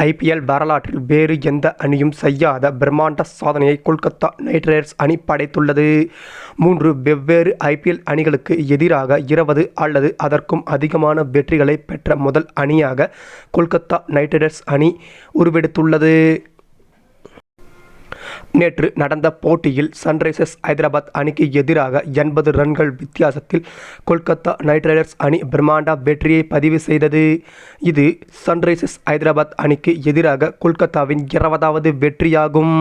IPL வரலாற்றில் வேறு எந்த அணியும் செய்யாத பிரம்மாண்ட சாதனையை கொல்கத்தா நைட் ரைடர்ஸ் அணி படைத்துள்ளது. மூன்று வெவ்வேறு ஐபிஎல் அணிகளுக்கு எதிராக இருபது அல்லது அதற்கும் அதிகமான வெற்றிகளை பெற்ற முதல் அணியாக கொல்கத்தா நைட் ரைடர்ஸ் அணி உருவெடுத்துள்ளது. நேற்று நடந்த போட்டியில் சன்ரைசர்ஸ் ஹைதராபாத் அணிக்கு எதிராக எண்பது ரன்கள் வித்தியாசத்தில் கொல்கத்தா நைட் ரைடர்ஸ் அணி பிரம்மாண்ட வெற்றியை பதிவு செய்தது. இது சன்ரைசர்ஸ் ஹைதராபாத் அணிக்கு எதிராக கொல்கத்தாவின் இருபதாவது வெற்றியாகும்.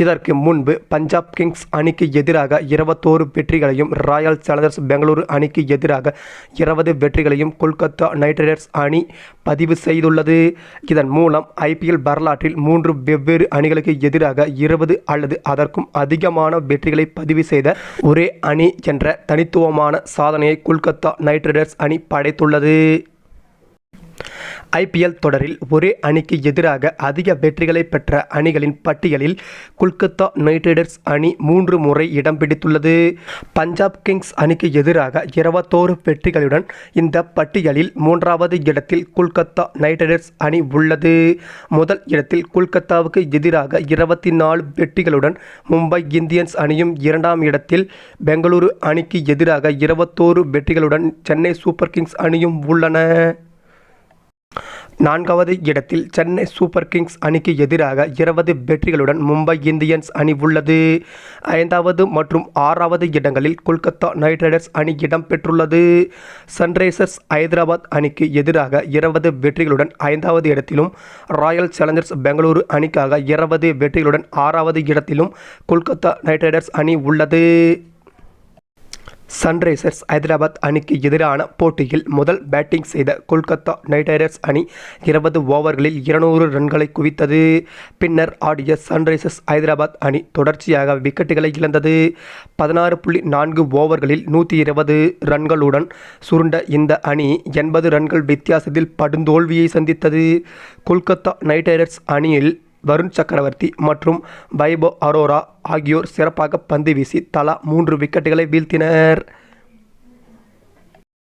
இதற்கு முன்பு பஞ்சாப் கிங்ஸ் அணிக்கு எதிராக இருபத்தோரு வெற்றிகளையும் ராயல் சேலஞ்சர்ஸ் பெங்களூரு அணிக்கு எதிராக இருபது வெற்றிகளையும் கொல்கத்தா நைட் ரைடர்ஸ் அணி பதிவு செய்துள்ளது. இதன் மூலம் ஐபிஎல் வரலாற்றில் மூன்று வெவ்வேறு அணிகளுக்கு எதிராக இருபது அல்லது அதற்கும் அதிகமான வெற்றிகளை பதிவு செய்த ஒரே அணி என்ற தனித்துவமான சாதனையை கொல்கத்தா நைட் ரைடர்ஸ் அணி படைத்துள்ளது. ஐபிஎல் தொடரில் ஒரே அணிக்கு எதிராக அதிக வெற்றிகளை பெற்ற அணிகளின் பட்டியலில் கொல்கத்தா நைட் ரைடர்ஸ் அணி மூன்று முறை இடம் பிடித்துள்ளது. பஞ்சாப் கிங்ஸ் அணிக்கு எதிராக இருபத்தோரு வெற்றிகளுடன் இந்த பட்டியலில் மூன்றாவது இடத்தில் கொல்கத்தா நைட் ரைடர்ஸ் அணி உள்ளது. முதல் இடத்தில் கொல்கத்தாவுக்கு எதிராக இருபத்தி நாலு வெற்றிகளுடன் மும்பை இந்தியன்ஸ் அணியும் இரண்டாம் இடத்தில் பெங்களூரு அணிக்கு எதிராக இருபத்தோரு வெற்றிகளுடன் சென்னை சூப்பர் கிங்ஸ் அணியும் உள்ளன. நான்காவது இடத்தில் சென்னை சூப்பர் கிங்ஸ் அணிக்கு எதிராக இருபது வெற்றிகளுடன் மும்பை இந்தியன்ஸ் அணி உள்ளது. ஐந்தாவது மற்றும் ஆறாவது இடங்களில் கொல்கத்தா நைட் ரைடர்ஸ் அணி இடம் பெற்றுள்ளது. சன்ரைசர்ஸ் ஐதராபாத் அணிக்கு எதிராக இருபது வெற்றிகளுடன் ஐந்தாவது இடத்திலும் ராயல் சேலஞ்சர்ஸ் பெங்களூரு அணிக்காக இருபது வெற்றிகளுடன் ஆறாவது இடத்திலும் கொல்கத்தா நைட் ரைடர்ஸ் அணி உள்ளது. சன்ரைசர்ஸ் ஹைதராபாத் அணிக்கு எதிரான போட்டியில் முதல் பேட்டிங் செய்த கொல்கத்தா நைட் ரைடர்ஸ் அணி இருபது ஓவர்களில் இருநூறு ரன்களை குவித்தது. பின்னர் ஆடிய சன்ரைசர்ஸ் ஹைதராபாத் அணி தொடர்ச்சியாக விக்கெட்டுகளை இழந்தது. பதினாறு புள்ளி நான்கு ஓவர்களில் நூற்றி இருபது ரன்களுடன் சுருண்ட இந்த அணி எண்பது ரன்கள் வித்தியாசத்தில் படுந்தோல்வியை சந்தித்தது. கொல்கத்தா நைட் ரைடர்ஸ் அணியில் வருண் சக்கரவர்த்தி மற்றும் பைபோ அரோரா ஆகியோர் சிறப்பாக பந்து வீசி தலா மூன்று விக்கெட்டுகளை வீழ்த்தினர்.